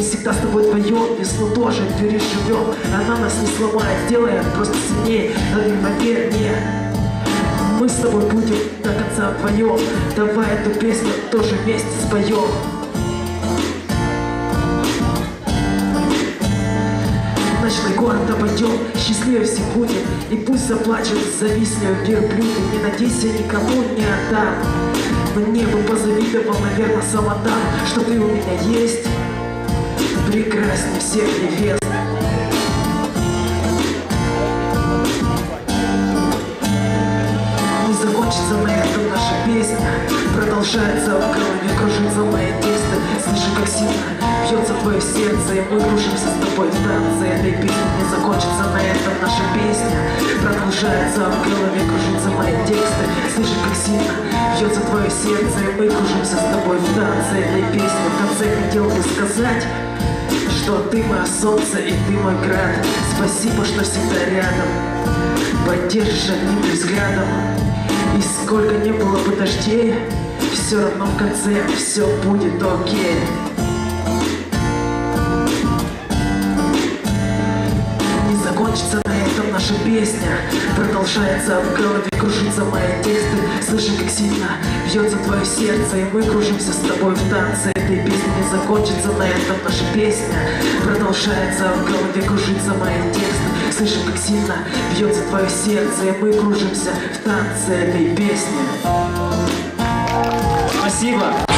всегда с тобой вдвоем Весну тоже переживем Она нас не сломает, сделает просто сильнее Но поверь Мы с тобой будем до конца вдвоем Давай эту песню тоже вместе споем ночной город обойдем, счастливее все будет. И пусть заплачет завистливый верблюд И не надейся, никому не отдам. Мне бы позавидовал, наверное, сам отдам Что ты у меня есть всех невест Не закончится на этом наша песня. Продолжается в голове, кружится мои тексты Слышу, как сильно бьется твое сердце И мы кружимся с тобой в танце. Этой песни не закончится на этом наша песня. Продолжается в голове, кружится мои тексты Слышу, как сильно бьется твое сердце И мы кружимся с тобой в танце. Этой песни в конце хотел бы сказать что ты мое солнце и ты мой град Спасибо, что всегда рядом. Поддержишь одним взглядом. И сколько не было бы дождей Все равно в конце все будет окей. Не закончится на этом наша песня. Продолжается в голове, кружится мои тексты Слышу, как сильно бьется твое сердце И мы кружимся с тобой в танце. Этой песни не закончится на этом наша песня Продолжается. В голове, кружится мои тексты Слышу, как сильно бьется твое сердце И мы кружимся в танце этой песни. Спасибо.